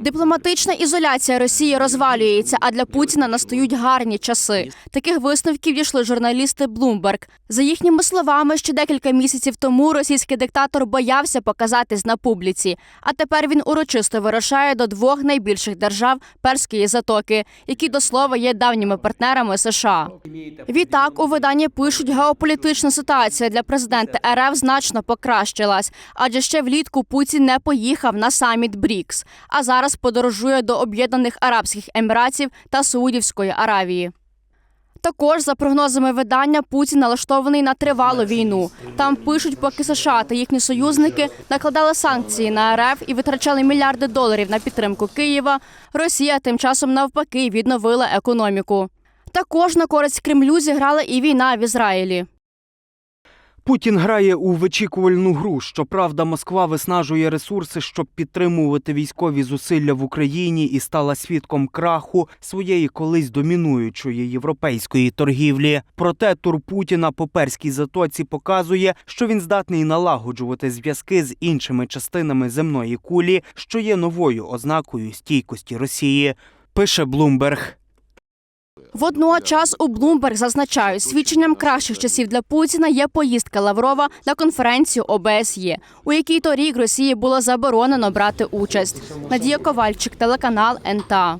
Дипломатична ізоляція Росії розвалюється, а для Путіна настають гарні часи. Таких висновків дійшли журналісти Bloomberg. За їхніми словами, ще декілька місяців тому російський диктатор боявся показатись на публіці. А тепер він урочисто вирушає до двох найбільших держав Перської затоки, які до слова є давніми партнерами США. Відтак у виданні пишуть, геополітична ситуація для президента РФ значно покращилась, адже ще влітку Путін не поїхав на саміт БРІКС, а зараз подорожує до Об'єднаних Арабських Еміратів та Саудівської Аравії. Також, за прогнозами видання, Путін налаштований на тривалу війну. Там пишуть, поки США та їхні союзники накладали санкції на РФ і витрачали мільярди доларів на підтримку Києва. Росія тим часом навпаки відновила економіку. Також на користь Кремлю зіграла і війна в Ізраїлі. Путін грає у вичікувальну гру. Щоправда, Москва виснажує ресурси, щоб підтримувати військові зусилля в Україні і стала свідком краху своєї колись домінуючої європейської торгівлі. Проте тур Путіна по перській затоці показує, що він здатний налагоджувати зв'язки з іншими частинами земної кулі, що є новою ознакою стійкості Росії. Пише Блумберг. Водночас у Блумберг зазначають, свідченням кращих часів для Путіна є поїздка Лаврова на конференцію ОБСЄ, у якій торік Росії було заборонено брати участь. Надія Ковальчик, телеканал НТА.